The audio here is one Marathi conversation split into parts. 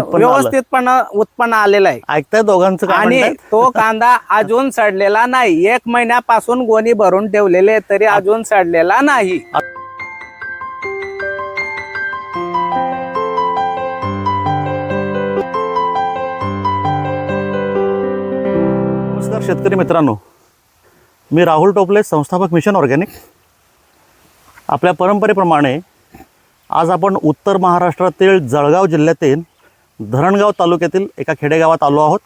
उत्पन्न आलं. व्यवस्थितपणे उत्पन्न आलेलं आहे. ऐकताय दोघांचं काय आणि म्हणतायत? तो कांदा अजून सडलेला नाही. एक महिन्यापासून गोणी भरून ठेवलेले तरी अजून सडलेला नाही. नमस्कार शेतकरी मित्रांनो. मी राहुल टोपले संस्थापक मिशन ऑर्गॅनिक. आपल्या परंपरेप्रमाणे आज आपण उत्तर महाराष्ट्रातील जळगाव जिल्ह्यातील धरणगाव तालुक्यातील एका खेडेगावात आलो आहोत.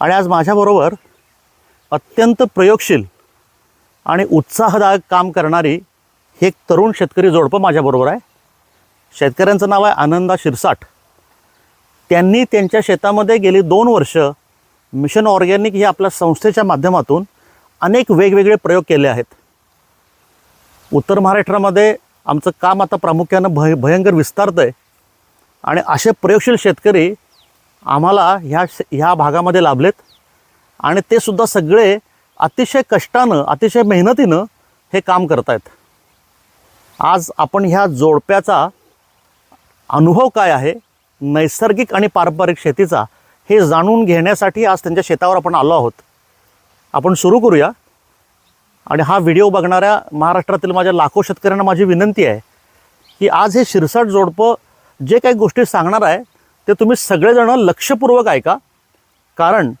आणि आज माझ्याबरोबर अत्यंत प्रयोगशील आणि उत्साहदायक काम करणारी हे एक तरुण शेतकरी जोडपं माझ्याबरोबर आहे. शेतकऱ्यांचं नाव आहे आनंदा शिरसाट. त्यांनी त्यांच्या शेतामध्ये गेली दोन वर्ष मिशन ऑर्गॅनिक ही आपल्या संस्थेच्या माध्यमातून अनेक वेगवेगळे प्रयोग केले आहेत. उत्तर महाराष्ट्रामध्ये आमचं काम आता प्रामुख्यानं भय भयंकर विस्तारतं आहे आणि असे प्रयोगशील शेतकरी आम्हाला ह्या ह्या भागामध्ये लाभलेत. आणि ते सुद्धा सगळे अतिशय कष्टानं अतिशय मेहनतीनं हे काम करत आहेत आज आपण ह्या जोडप्याचा अनुभव काय आहे नैसर्गिक आणि पारंपरिक शेतीचा हे जाणून घेण्यासाठी आज त्यांच्या शेतावर आपण आलो आहोत. आपण सुरू करूया. आणि हा व्हिडिओ बघणाऱ्या महाराष्ट्रातील माझ्या लाखो शेतकऱ्यांना माझी विनंती आहे की आज हे शिरसाट जोडपं जे काही गोष्टी सांगणार आहे ते तुम्ही सगळेजणं लक्षपूर्वक ऐका. कारण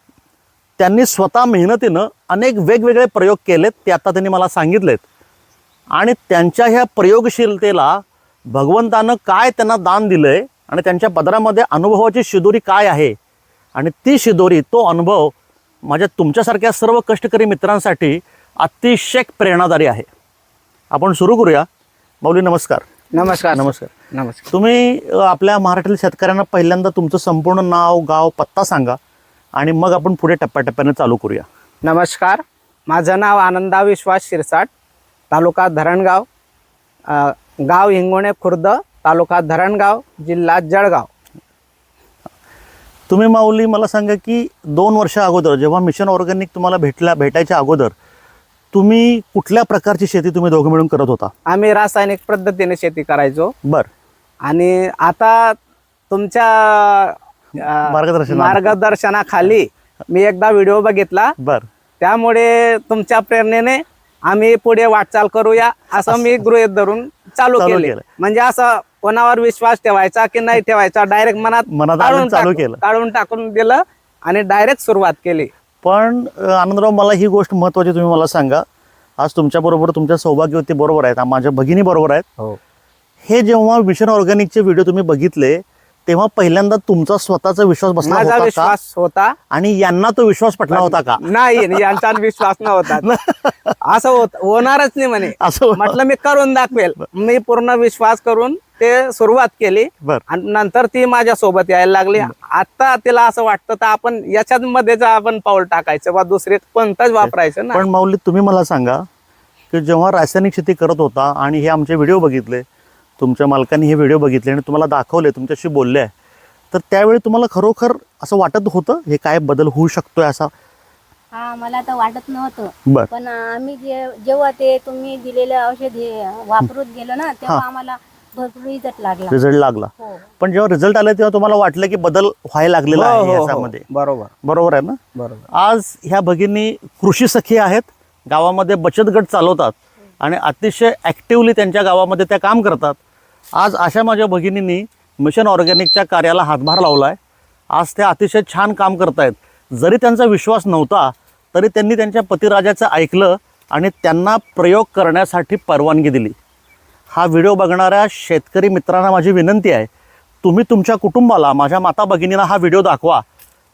त्यांनी स्वतः मेहनतीनं अनेक वेगवेगळे प्रयोग केलेत ते आता त्यांनी मला सांगितलेत. आणि त्यांच्या ह्या प्रयोगशीलतेला भगवंतानं काय त्यांना दान दिलं आहे आणि त्यांच्या पदरामध्ये अनुभवाची शिदोरी काय आहे? आणि ती शिदोरी तो अनुभव माझ्या तुमच्यासारख्या सर्व कष्टकरी मित्रांसाठी अतिशय प्रेरणादायी आहे. आपण सुरू करूया. माऊली नमस्कार. नमस्कार नमस्कार. नमस्कार. तुम्ही अ, आपल्या महाराष्ट्रातील शेतकऱ्यांना पहिल्यांदा तुमचं संपूर्ण नाव गाव पत्ता सांगा आणि मग आपण पुढे टप्प्याटप्प्याने चालू करूया. नमस्कार. माझं नाव आनंदा विश्वास शिरसाट तालुका धरणगाव. अ, गाव हिंगोणे खुर्द तालुका धरणगाव जिल्हा जळगाव. तुम्ही माऊली मला सांगा की दोन वर्ष अगोदर जेव्हा मिशन ऑर्गॅनिक तुम्हाला भेटल्या भेटायच्या अगोदर तुम्ही कुठल्या प्रकारची शेती तुम्ही दोघं मिळून करत होता? आम्ही रासायनिक पद्धतीने शेती करायचो. बर. आणि आता तुमच्या अ, मार्गदर्शनाने. मार्गदर्शनाखाली मी एकदा व्हिडिओ बघितला. बर. त्यामुळे तुमच्या प्रेरणेने आम्ही पुढे वाटचाल करूया असं मी गृहीत धरून चालू चालू केले. केलं. म्हणजे असं कोणावर विश्वास ठेवायचा की नाही ठेवायचा डायरेक्ट मनात मनात काढून चालू केलं. काढून टाकून दिलं आणि डायरेक्ट सुरुवात केली. पण आनंदराव मला ही गोष्ट महत्त्वाची तुम्ही मला सांगा. आज तुमच्याबरोबर तुमच्या सौभाग्यवती बरोबर आहेत माझ्या भगिनी बरोबर आहेत. हो. हे जेव्हा मिशन ऑर्गॅनिकचे व्हिडिओ तुम्ही बघितले तेव्हा पहिल्यांदा तुमचा स्वतःचा विश्वास बसला माझा होता का? विश्वास होता. आणि यांना तो विश्वास पटला होता का? नाही यांचा विश्वास नव्हता. असं होत होणारच नाही म्हणे. असं म्हटलं मी करून दाखवेल. मी पूर्ण विश्वास करून ते सुरुवात केली. बर. आणि नंतर ती माझ्या सोबत यायला लागली. आता तिला असं वाटतं तर आपण याच्यात मध्येच आपण पाऊल टाकायचं बा दुसरे कोणताच वापरायचं ना. पण माऊली तुम्ही मला सांगा की जेव्हा रासायनिक शेती करत होता आणि हे आमचे व्हिडिओ बघितले तुमच्या मालकांनी हे व्हिडिओ बघितले आणि तुम्हाला दाखवले तुमच्याशी बोलले आहे. तर त्यावेळी तुम्हाला खरोखर असं वाटत होतं हे काय बदल होऊ शकतोय असा? हा मला तर वाटत नव्हतं. बर. पण आम्ही जे जेव्हा ते तुम्ही दिलेले औषध हे वापरत गेलो ना तेव्हा हा. आम्हाला भरपूर रिझल्ट लागला. रिझल्ट लागला. हो. पण जेव्हा रिझल्ट आले तेव्हा तुम्हाला वाटलं की बदल व्हायला लागलेला हो, आहे हो, हो. याच्यामध्ये. बरोबर. बरोबर आहे ना? बरोबर. आज ह्या भगिनी कृषी सखी आहेत गावामध्ये बचत गट चालवतात आणि अतिशय ॲक्टिवली त्यांच्या गावामध्ये त्या काम करतात. आज अशा माझ्या भगिनींनी मिशन ऑर्गॅनिकच्या कार्याला हातभार लावला आहे आज त्या अतिशय छान काम करतायत. जरी त्यांचा विश्वास नव्हता तरी त्यांनी त्यांच्या पतिराजाचं ऐकलं आणि त्यांना प्रयोग करण्यासाठी परवानगी दिली. हा व्हिडिओ बघणाऱ्या शेतकरी मित्रांना माझी विनंती आहे तुम्ही तुमच्या कुटुंबाला माझ्या माता भगिनीला हा व्हिडिओ दाखवा.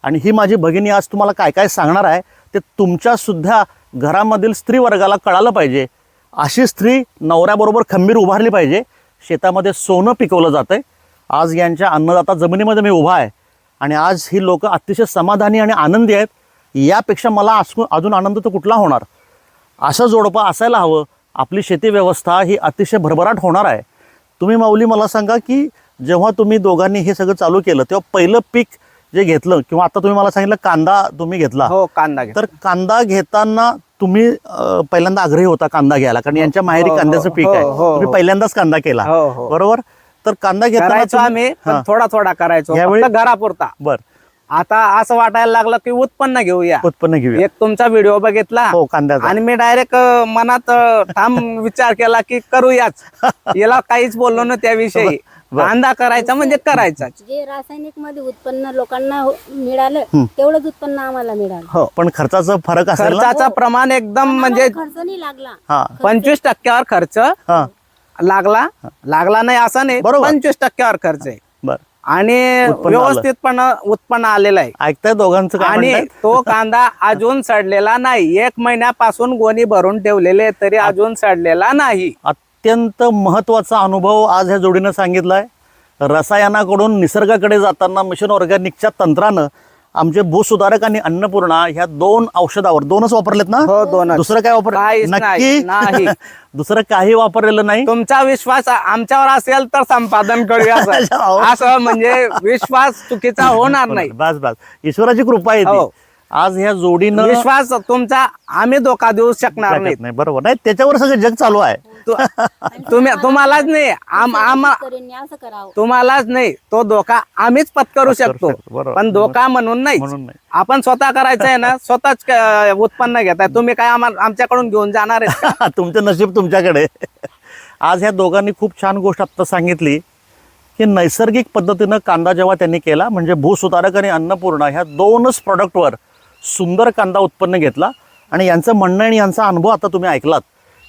आणि ही माझी भगिनी आज तुम्हाला काय काय सांगणार आहे ते तुमच्यासुद्धा घरामधील स्त्रीवर्गाला कळालं पाहिजे. अशी स्त्री नवऱ्याबरोबर खंबीर उभारली पाहिजे. शेतामध्ये सोनं पिकवलं जातं आहे आज यांच्या अन्नदाता जमिनीमध्ये मी उभा आहे. आणि आज ही लोक अतिशय समाधानी आणि आनंदी आहेत. यापेक्षा मला असू अजून आनंद तर कुठला होणार? असं जोडपं असायला हवं. आपली शेती व्यवस्था ही अतिशय भरभराट होणार आहे. तुम्ही माऊली मला सांगा की जेव्हा तुम्ही दोघांनी हे सगळं चालू केलं तेव्हा पहिलं पीक जे घेतलं किंवा आता तुम्ही मला सांगितलं कांदा तुम्ही घेतला. हो कांदा तर कांदा घेताना तुम्ही पहिल्यांदा आग्रही होता कांदा घ्यायला कारण यांच्या माहेरी हो, हो, कांद्याचं पीक आहे. हो, हो, तुम्ही हो. पहिल्यांदाच कांदा केला. हो हो. बरोबर? तर कांदा तुम्ही- आम्ही हा. थोडा थोडा करायचो घरापुरता. बर. आता असं वाटायला लागलं की उत्पन्न घेऊया. उत्पन्न घेऊया. एक तुमचा व्हिडिओ बघितला हो कांद्याचा. आणि मी डायरेक्ट मनात ठाम विचार केला की करूयाच. याला काहीच बोललो ना त्याविषयी. कांदा करायचा म्हणजे करायचा जे रासायनिकमध्ये उत्पन्न लोकांना हो- मिळालं तेवढंच उत्पन्न आम्हाला मिळालं. हो पण खर्चाचा फरक असेल ना? खर्चाचा प्रमाण एकदम म्हणजे खर्च नाही लागला. हा. पंचवीस टक्क्यावर खर्च हा. लागला. लागला नाही असं नाही बरोबर. पंचवीस टक्क्यावर खर्च आहे. बर. आणि उत्पन्न आलं. व्यवस्थितपणे उत्पन्न आलेलं आहे. ऐकताय दोघांचं काय आणि म्हणतायत? तो कांदा अजून सडलेला नाही. एक महिन्यापासून गोणी भरून ठेवलेले तरी अजून सडलेला नाही. अत्यंत महत्त्वाचा अनुभव आज ह्या जोडीनं सांगितलाय रसायनाकडून निसर्गाकडे जाताना मिशन ऑर्गॅनिकच्या तंत्रानं आमचे भूसुधारक आणि अन्नपूर्णा ह्या दोन औषधावर दोनच वापरलेत ना हो दोनच दुसरं काय वापर नाही. दुसरं काही वापरलेलं नाही तुमचा विश्वास आमच्यावर असेल तर संपादन करूया. हो. असं म्हणजे विश्वास चुकीचा होणार नाही बस बस ईश्वराची कृपा आहे. हो. आज ह्या जोडीनं विश्वास तुमचा आम्ही धोका देऊ शकणार नाही नाही बरोबर. नाही त्याच्यावर सगळं जग चालू आहे. तुम्ही तुम्हालाच नाही आम आम तुम्हालाच नाही तो धोका आम्हीच पत्करू शकतो. पण धोका म्हणून नाही. आपण स्वतः करायचं आहे ना स्वतःच क- उत्पन्न घेताय. तुम्ही काय आम्हाला आमच्याकडून घेऊन जाणार आहेत का? तुमचं नशीब तुमच्याकडे. आज ह्या दोघांनी खूप छान गोष्ट आत्ता सांगितली की नैसर्गिक पद्धतीनं कांदा जेव्हा त्यांनी केला म्हणजे भूसुधारक आणि अन्नपूर्णा ह्या दोनच प्रॉडक्टवर सुंदर कांदा उत्पन्न घेतला. आणि यांचं म्हणणं आणि यांचा अनुभव आता तुम्ही ऐकलात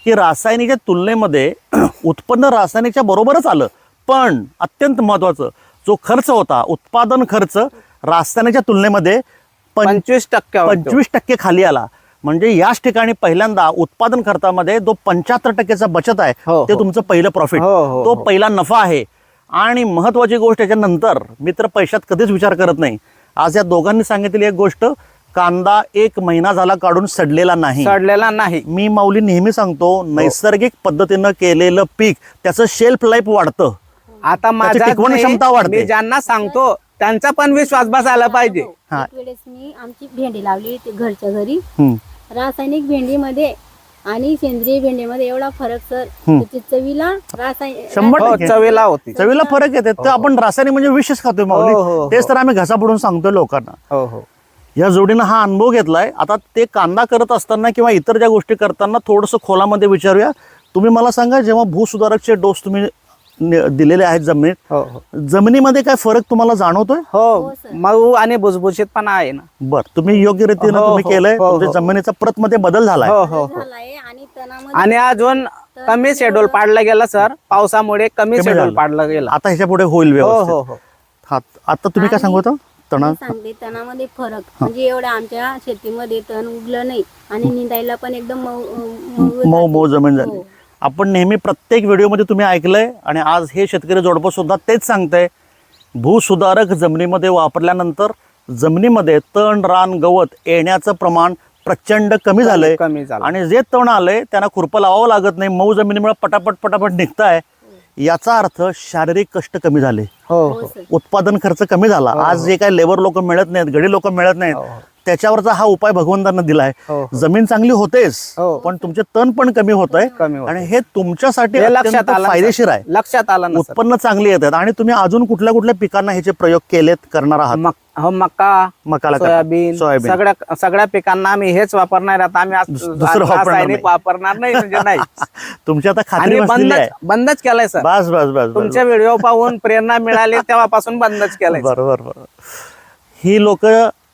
की रासायनिकच्या तुलनेमध्ये उत्पन्न रासायनिकच्या बरोबरच आलं. पण अत्यंत महत्त्वाचं जो खर्च होता उत्पादन खर्च रासायनिकच्या तुलनेमध्ये पंचवीस टक्के पंचवीस टक्के खाली आला. म्हणजे याच ठिकाणी पहिल्यांदा उत्पादन खर्चामध्ये जो पंच्याहत्तर टक्क्याचा बचत आहे हो, ते हो. तुमचं पहिलं प्रॉफिट हो, हो, तो. पहिला नफा आहे. आणि महत्वाची गोष्ट याच्यानंतर मी तर पैशात कधीच विचार करत नाही. आज या दोघांनी सांगितलेली एक गोष्ट कांदा एक महिना झाला काढून सडलेला नाही सडलेला नाही मी माऊली नेहमी सांगतो नैसर्गिक पद्धतीनं केलेलं पीक त्याचं शेल्फ लाईफ वाढतं आता माझा टिकवण क्षमता वाढते. मी ज्यांना सांगतो त्यांचा पण विश्वास बसायला पाहिजे हा. एक वेळेस मी आमची भेंडी लावली होती घरच्या घरी हम्म. रासायनिक भेंडीमध्ये आणि सेंद्रिय भेंडीमध्ये एवढा फरक सर हम्म. त्याची चवीला रासायनिक शंभर हो टक्के. चवीला होती चवीला फरक येते तर आपण रासायनिक म्हणजे विशेष खातोय हो, हो, माऊली हो. तेच तर आम्ही घसा पडून सांगतोय लोकांना हो हो या जोडीनं हा अनुभव घेतलाय. आता ते कांदा करत असताना किंवा इतर ज्या गोष्टी करताना थोडंसं खोलामध्ये विचारूया. तुम्ही मला सांगा जेव्हा भूसुधारकचे डोस तुम्ही दिलेले आहेत जमिनीत हो हो. जमिनीमध्ये काय फरक तुम्हाला जाणवतोय? हो हो, सर. मऊ आणि भुसभुशीत पण आहे ना. बर तुम्ही योग्य रीतीनं हो, तुम्ही हो, केलंय हो, तुमच्या हो. जमिनीचा प्रत मध्ये बदल झालाय. हो हो हो. झालाय आणि तणामध्ये आणि अजून कमी शेड्यूल पाडलं गेलं सर पावसामुळे कमी शेड्यूल झालं. पाडलं गेलं. आता ह्याच्या पुढे होईल हो व्यवस्थित. हो. हो हा आता तुम्ही काय सांगू होता तणा सांगते तणामध्ये फरक. म्हणजे एवढं आमच्या शेतीमध्ये तण उगलं नाही आणि निंदायला पण एकदम मऊ मऊ मऊ जमीन झाली. हो. आपण नेहमी प्रत्येक व्हिडिओमध्ये तुम्ही ऐकलंय आणि आज हे शेतकरी जोडपं सुद्धा तेच सांगतंय. भूसुधारक जमिनीमध्ये वापरल्यानंतर जमिनीमध्ये तण रान गवत येण्याचं प्रमाण प्रचंड कमी झालंय. कमी झालं आणि जे तण आलंय त्यांना खुरपं लावावं लागत नाही. मऊ जमिनीमुळे पटापट पटापट निघताय. याचा अर्थ शारीरिक कष्ट कमी झाले. हो हो. हो उत्पादन खर्च कमी झाला. आज जे काही लेबर लोक मिळत नाहीत गडी लोक मिळत नाहीत हो, हो. त्याच्यावरचा हा उपाय भगवंतांना दिलाय हो, हो. जमीन चांगली होतेच हो. पण तुमचे तण पण कमी होत आहे. आणि हे तुमच्यासाठी फायदेशीर. आहे लक्षात आलं उत्पन्न चांगली येतात आणि तुम्ही अजून कुठल्या कुठल्या पिकांना ह्याचे प्रयोग केलेत करणार आहात मक- हो मक्का मकाला. सोयाबीन सोयाबीन सगळ्या सगळ्या पिकांना आम्ही हेच वापरणार आहेत आम्ही रासायनिक नाही. वापरणार नाही म्हणजे नाही तुमची आता खात्री बसलेली बंदच केलंय सर बस बस बस बस तुमचे व्हिडिओ पाहून प्रेरणा मिळाली तेव्हापासून बंदच केलंय बरोबर ही लोक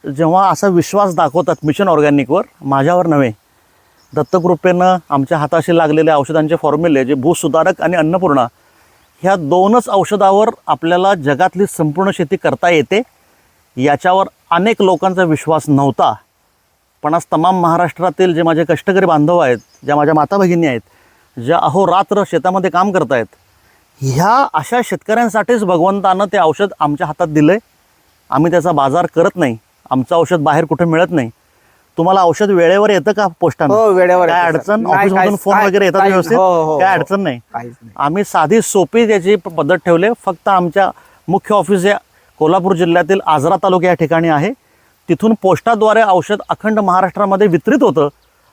जेव्हा असा विश्वास दाखवतात मिशन ऑर्गॅनिकवर माझ्यावर नव्हे. दत्तकृपेनं आमच्या हाताशी लागलेले औषधांचे फॉर्म्युले जे भूसुधारक आणि अन्नपूर्णा ह्या दोनच औषधावर आपल्याला जगातली संपूर्ण शेती करता येते याच्यावर अनेक लोकांचा विश्वास नव्हता. पण आज तमाम महाराष्ट्रातील जे माझे कष्टकरी बांधव आहेत ज्या माझ्या माता भगिनी आहेत ज्या अहोरात्र शेतामध्ये काम करतायत ह्या अशा शेतकऱ्यांसाठीच भगवंतानं ते औषध आमच्या हातात दिलं आहे आम्ही त्याचा बाजार करत नाही. आमचं औषध बाहेर कुठे मिळत नाही. तुम्हाला औषध वेळेवर येतं का पोस्टानं? हो वेळेवर काय येतं, सर. अडचण? नाही, ऑफिसमधून काहीच- फोन वगैरे येतात व्यवस्थित? हो, हो, हो, काय हो. अडचण नाही. काहीच नाही. आम्ही साधी सोपी त्याची प- पद्धत ठेवले फक्त आमच्या मुख्य ऑफिस या कोल्हापूर जिल्ह्यातील आजरा तालुका या ठिकाणी आहे. तिथून पोस्टाद्वारे औषध अखंड महाराष्ट्रामध्ये वितरित होतं.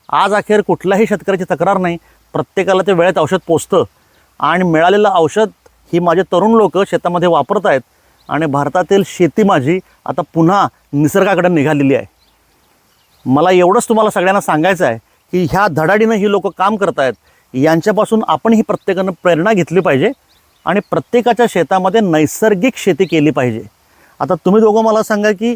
आज अखेर कुठल्याही शेतकऱ्याची तक्रार नाही. प्रत्येकाला ते वेळेत औषध पोचतं. आणि मिळालेलं औषध ही माझे तरुण लोक शेतामध्ये वापरत आहेत आणि भारतातील शेती माझी आता पुन्हा निसर्गाकडे निघालेली आहे. मला एवढंच तुम्हाला सगळ्यांना सांगायचं आहे की ह्या धडाडीनं ही लोक काम करत आहेत यांच्यापासून आपण ही प्रत्येकानं प्रेरणा घेतली पाहिजे आणि प्रत्येकाच्या शेतामध्ये नैसर्गिक शेती केली पाहिजे. आता तुम्ही दोघं मला सांगा की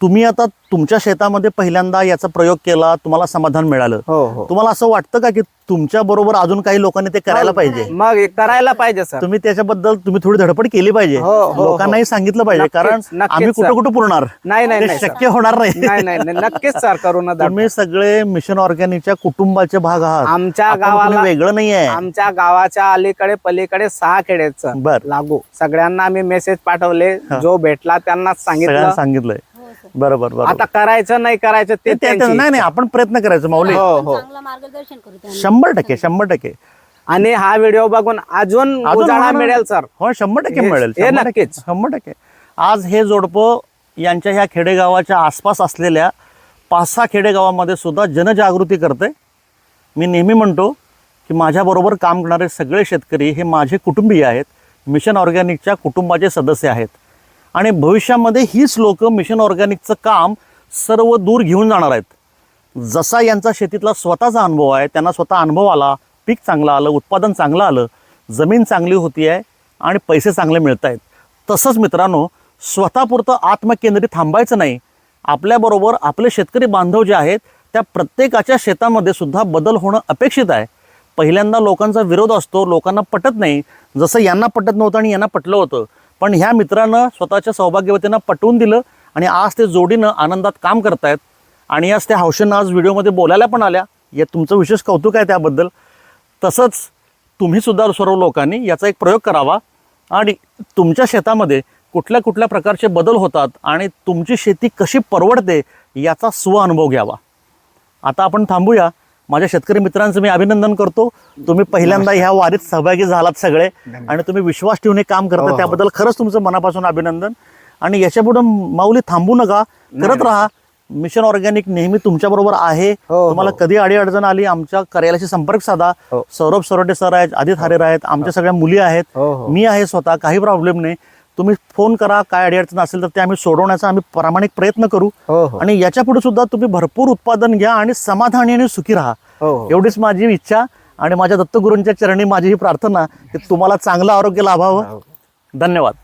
तुम्ही आता तुमच्या शेतामध्ये पहिल्यांदा याचा प्रयोग केला तुम्हाला समाधान मिळालं. हो हो. तुम्हाला असं वाटतं का की तुमच्या बरोबर अजून काही लोकांनी ते करायला पाहिजे? मग हे करायला पाहिजे सर. तुम्ही त्याच्याबद्दल तुम्ही थोडी धडपड केली पाहिजे. हो, हो, हो. लोकांनाही सांगितलं पाहिजे नक्कीच, कारण नक्कीच, आम्ही कुठं सर. कुठं पुरणार? नाही नाही ते नाही शक्य. होणार नाही. नाही नाही नाही, नक्कीच सर करू ना दादा. तुम्ही सगळे मिशन ऑर्गॅनिकच्या कुटुंबाचे भाग आहात. आमच्या आपण कोणी गावाला वेगळं नाहीये आमच्या गावाच्या अलीकडे पलीकडे सहा खेड्याचं बर. लागू. सगळ्यांना आम्ही मेसेज पाठवले. जो भेटला त्यांना सगळ्यांना सांगितलं सांगितलंय. बरोबर बरोबर. आता करायचं नाही करायचं ते ते- ते- त्यांची नाही नाही आपण प्रयत्न करायचं माऊली. हो हो. चांगलं मार्गदर्शन करू त्यांना शंभर टक्के शंभर टक्के. आणि हा व्हिडिओ बघून अजून अजून उजाळा होणार- मिळेल सर. हो शंभर टक्के हे- मिळेल हे शंभर टक्के नक्कीच. शंभर टक्के. आज हे जोडपं यांच्या ह्या खेडेगावाच्या आसपास असलेल्या पाच सहा खेडेगावामध्ये सुद्धा जनजागृती करते मी नेहमी म्हणतो की माझ्याबरोबर काम करणारे सगळे शेतकरी हे माझे कुटुंबीय आहेत. मिशन ऑर्गॅनिकच्या कुटुंबाचे सदस्य आहेत. आणि भविष्यामध्ये हीच लोक मिशन ऑर्गॅनिकचं काम सर्व दूर घेऊन जाणार आहेत. जसा यांचा शेतीतला स्वतःचा अनुभव आहे त्यांना स्वतः अनुभव आला पीक चांगलं आलं उत्पादन चांगलं आलं जमीन चांगली होती आहे आणि पैसे चांगले मिळत आहेत. तसंच मित्रांनो स्वतःपुरतं आत्मकेंद्रित थांबायचं नाही. आपल्याबरोबर आपले शेतकरी बांधव जे आहेत त्या प्रत्येकाच्या शेतामध्ये सुद्धा बदल होणं अपेक्षित आहे. पहिल्यांदा लोकांचा विरोध असतो लोकांना पटत नाही. जसं यांना पटत नव्हतं आणि यांना पटलं होतं पण ह्या मित्रानं स्वतःच्या सौभाग्यवतींना पटवून दिलं आणि आज ते जोडीनं आनंदात काम करतायत. आणि आज त्या हौशेनं आज व्हिडिओमध्ये बोलायला पण आल्या. या तुमचं विशेष कौतुक आहे त्याबद्दल. तसंच तुम्हीसुद्धा सर्व लोकांनी याचा एक प्रयोग करावा. आणि तुमच्या शेतामध्ये कुठल्या कुठल्या प्रकारचे बदल होतात आणि तुमची शेती कशी परवडते याचा स्वअनुभव घ्यावा. आता आपण थांबूया. माझ्या शेतकरी मित्रांचं मी अभिनंदन करतो. तुम्ही पहिल्यांदा ह्या वारीत सहभागी झालात सगळे आणि तुम्ही विश्वास ठेवून हे काम हो, करता हो. त्याबद्दल खरंच तुमचं मनापासून अभिनंदन. आणि याच्यापुढे माऊली थांबू नका. करत राहा मिशन ऑर्गॅनिक नेहमी तुमच्या बरोबर आहे. हो, तुम्हाला. कधी अडी अडचण आली आमच्या कार्यालयाशी संपर्क साधा. सौरभ सरोटे सर आहेत आदित हरेर आहेत आमच्या सगळ्या मुली आहेत. मी आहे स्वतः काही प्रॉब्लेम नाही. तुम्ही फोन करा काय अडचण असेल तर ते आम्ही सोडवण्याचा आम्ही प्रामाणिक प्रयत्न करू. हो हो. आणि याच्यापुढे सुद्धा तुम्ही भरपूर उत्पादन घ्या आणि समाधानी आणि सुखी राहा. हो हो. एवढीच माझी इच्छा आणि माझ्या दत्तगुरूंच्या चरणी माझी ही प्रार्थना की तुम्हाला चांगलं आरोग्य लाभावं. धन्यवाद.